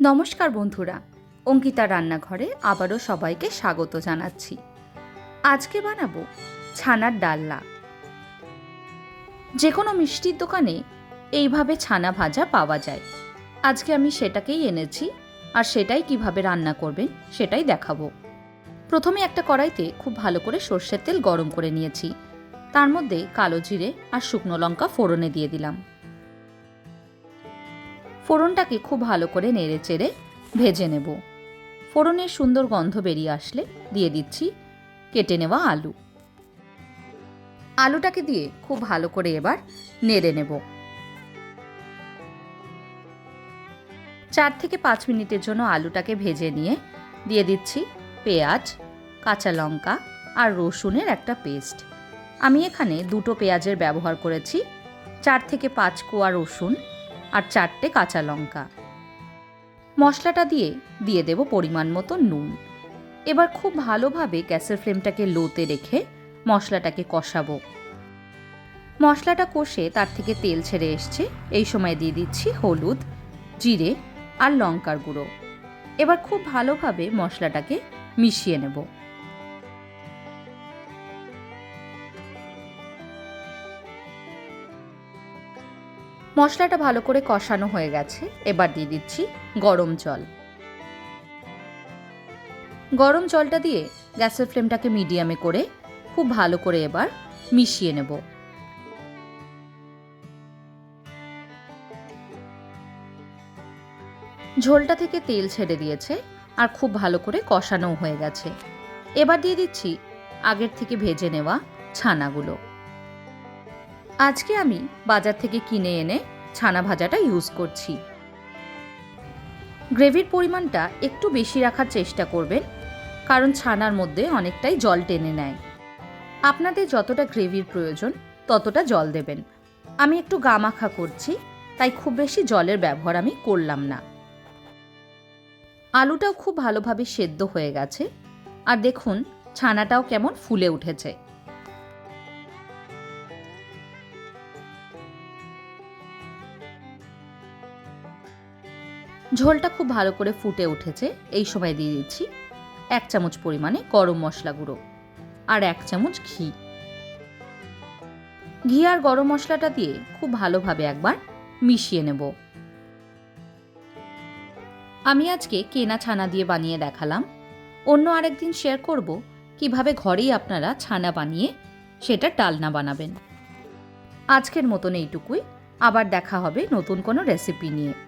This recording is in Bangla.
নমস্কার বন্ধুরা, অঙ্কিতা রান্নাঘরে আবারও সবাইকে স্বাগত জানাচ্ছি। আজকে বানাবো ছানার ডালনা। যে কোনো মিষ্টির দোকানে এইভাবে ছানা ভাজা পাওয়া যায়। আজকে আমি সেটাকেই এনেছি আর সেটাই কীভাবে রান্না করবেন সেটাই দেখাবো। প্রথমে একটা কড়াইতে খুব ভালো করে সর্ষের তেল গরম করে নিয়েছি। তার মধ্যে কালো জিরে আর শুকনো লঙ্কা ফোড়নে দিয়ে দিলাম। ফোড়নটাকে খুব ভালো করে নেড়ে চেড়ে ভেজে নেব। ফোড়নের সুন্দর গন্ধ বেরিয়ে আসলে দিয়ে দিচ্ছি কেটে নেওয়া আলু। আলুটাকে দিয়ে খুব ভালো করে এবার নেড়ে নেব। চার থেকে পাঁচ মিনিটের জন্য আলুটাকে ভেজে নিয়ে দিয়ে দিচ্ছি পেঁয়াজ, কাঁচা লঙ্কা আর রসুনের একটা পেস্ট। আমি এখানে দুটো পেঁয়াজের ব্যবহার করেছি। চার থেকে পাঁচ কোয়া রসুন আর চারটে কাঁচা লঙ্কা। মশলাটা দিয়ে দিয়ে দেব পরিমাণ মতো নুন। এবার খুব ভালোভাবে গ্যাসের ফ্লেমটাকে লোতে রেখে মশলাটাকে কষাবো। মশলাটা কষে তার থেকে তেল ছেড়ে এসছে। এই সময় দিয়ে দিচ্ছি হলুদ, জিরে আর লঙ্কার গুঁড়ো। এবার খুব ভালোভাবে মশলাটাকে মিশিয়ে নেব। মশলাটা ভালো করে কষানো হয়ে গেছে। এবার দিয়ে দিচ্ছি গরম জল। গরম জলটা দিয়ে গ্যাসের ফ্লেমটাকে মিডিয়ামে করে খুব ভালো করে এবার মিশিয়ে নেব। ঝোলটা থেকে তেল ছেড়ে দিয়েছে আর খুব ভালো করে কষানো হয়ে গেছে। এবার দিয়ে দিচ্ছি আগের থেকে ভেজে নেওয়া ছানাগুলো। আজকে আমি বাজার থেকে কিনে এনে ছানা ভাজাটা ইউজ করছি। গ্রেভির পরিমাণটা একটু বেশি রাখার চেষ্টা করবেন, কারণ ছানার মধ্যে অনেকটাই জল টেনে নেয়। আপনাদের যতটা গ্রেভির প্রয়োজন, ততটা জল দেবেন। আমি একটু গামাখা করছি, তাই খুব বেশি জলের ব্যবহার আমি করলাম না। আলুটাও খুব ভালোভাবে সেদ্ধ হয়ে গেছে, আর দেখুন, ছানাটাও কেমন ফুলে উঠেছে। ঝোলটা খুব ভালো করে ফুটে উঠেছে। এই সময় দিয়ে দিচ্ছি এক চামচ পরিমাণে গরম মশলা গুঁড়ো আর এক চামচ ঘি। ঘি আর গরম মশলাটা দিয়ে খুব ভালোভাবে একবার মিশিয়ে নেব। আমি আজকে কেনা ছানা দিয়ে বানিয়ে দেখালাম। অন্য আরেকদিন শেয়ার করব কীভাবে ঘরেই আপনারা ছানা বানিয়ে সেটা ডালনা বানাবেন। আজকের মতন এইটুকুই। আবার দেখা হবে নতুন কোনো রেসিপি নিয়ে।